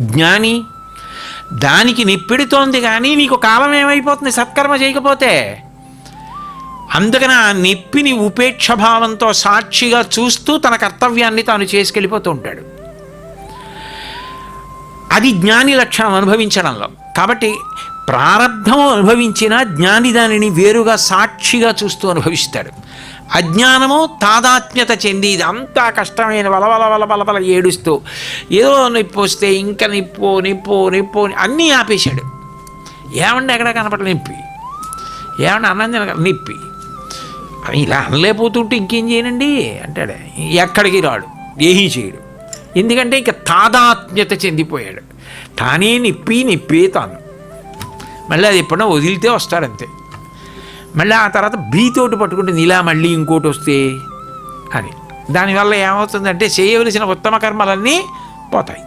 జ్ఞాని దానికి నిప్పిడుతోంది కానీ నీకు కాలం ఏమైపోతుంది? సత్కర్మ చేయకపోతే? అందుకని ఆ నిప్పిని ఉపేక్ష భావంతో సాక్షిగా చూస్తూ తన కర్తవ్యాన్ని తాను చేసుకెళ్ళిపోతూ ఉంటాడు. అది జ్ఞాని లక్షణం అనుభవించడంలో. కాబట్టి ప్రారంధము అనుభవించిన జ్ఞాని దానిని వేరుగా సాక్షిగా చూస్తూ అనుభవిస్తాడు. అజ్ఞానము తాదాత్మ్యత చెంది ఇదంతా కష్టమైన వలవల వల వలవల ఏడుస్తూ ఏదో నొప్పి వస్తే ఇంకా నిప్పు నిప్పు నిప్పు అన్నీ ఆపేశాడు. ఏమండి ఎక్కడ కనపడ నిప్పి? ఏమన్నా అన్నం నిప్పి? ఇలా అనలేకపోతుంటే ఇంకేం చేయనండి? అంటాడు. ఎక్కడికి రాడు? ఏమీ చేయడు. ఎందుకంటే ఇంకా తాదాత్మ్యత చెందిపోయాడు. తానే నిప్పి నిప్పే తాను. మళ్ళీ అది ఎప్పుడన్నా వదిలితే వస్తారంతే. మళ్ళీ ఆ తర్వాత బీతోటి పట్టుకుంటే ఇలా మళ్ళీ ఇంకోటి వస్తే అని. దానివల్ల ఏమవుతుందంటే చేయవలసిన ఉత్తమ కర్మలన్నీ పోతాయి.